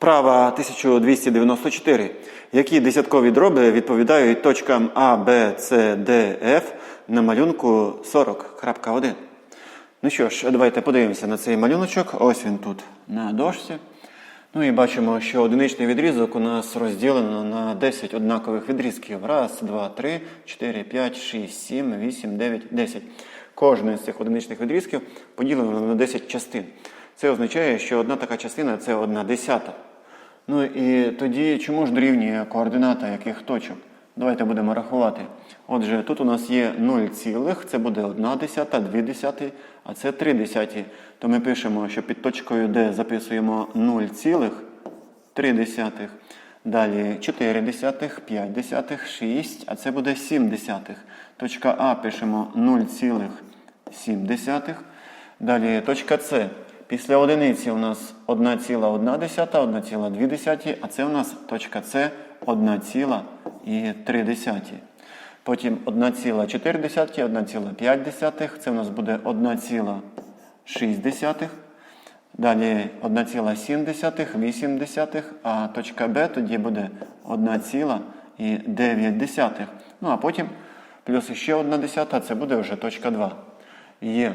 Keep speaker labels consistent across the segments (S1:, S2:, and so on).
S1: Вправа 1294. Які десяткові дроби відповідають точкам А, Б, С, Д, Ф на малюнку 40.1? Ну що ж, давайте подивимося на цей малюночок. Ось він тут на дошці. Ну і бачимо, що одиничний відрізок у нас розділено на 10 однакових відрізків. Раз, два, три, чотири, п'ять, шість, сім, вісім, дев'ять, десять. Кожний з цих одиничних відрізків поділено на 10 частин. Це означає, що одна така частина це одна десята. Ну і тоді чому ж дорівнює координата яких точок? Давайте будемо рахувати. Отже, тут у нас є 0 цілих, це буде 1 десята, 2 десяти, а це 3 десяті. То ми пишемо, що під точкою D записуємо 0 цілих 3 десятих. Далі 4 десятих, 5 десятих, 6, а це буде 7 десятих. Точка А пишемо 0 цілих 7 десятих. Далі точка С. Після одиниці у нас 1,1 1,2 а це у нас точка С 1,3. Потім 1,4 1,5 це у нас буде 1,6. Далі 1,7, 8 а точка Б тоді буде 1,9. Ну а потім плюс ще 1 це буде вже точка 2. Є.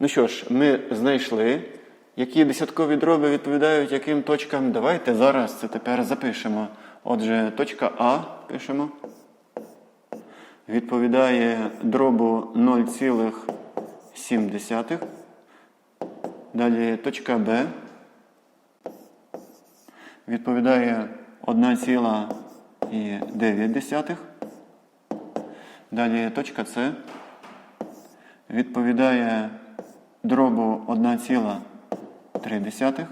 S1: Ну що ж, ми знайшли, які десяткові дроби відповідають яким точкам. Давайте зараз це тепер запишемо. Отже, точка А пишемо. Відповідає дробу 0,7. Далі точка Б. Відповідає 1,9. Далі точка С. Відповідає дробу 1,3.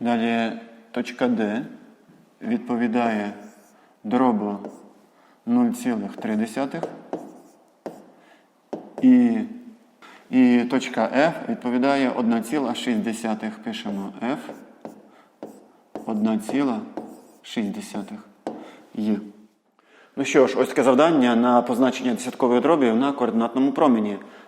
S1: Далі точка Д відповідає дробу 0,3. І, і точка F відповідає 1,6. Пишемо F 1,6. Є. Ну що ж, ось таке завдання на позначення десяткових дробів на координатному промені.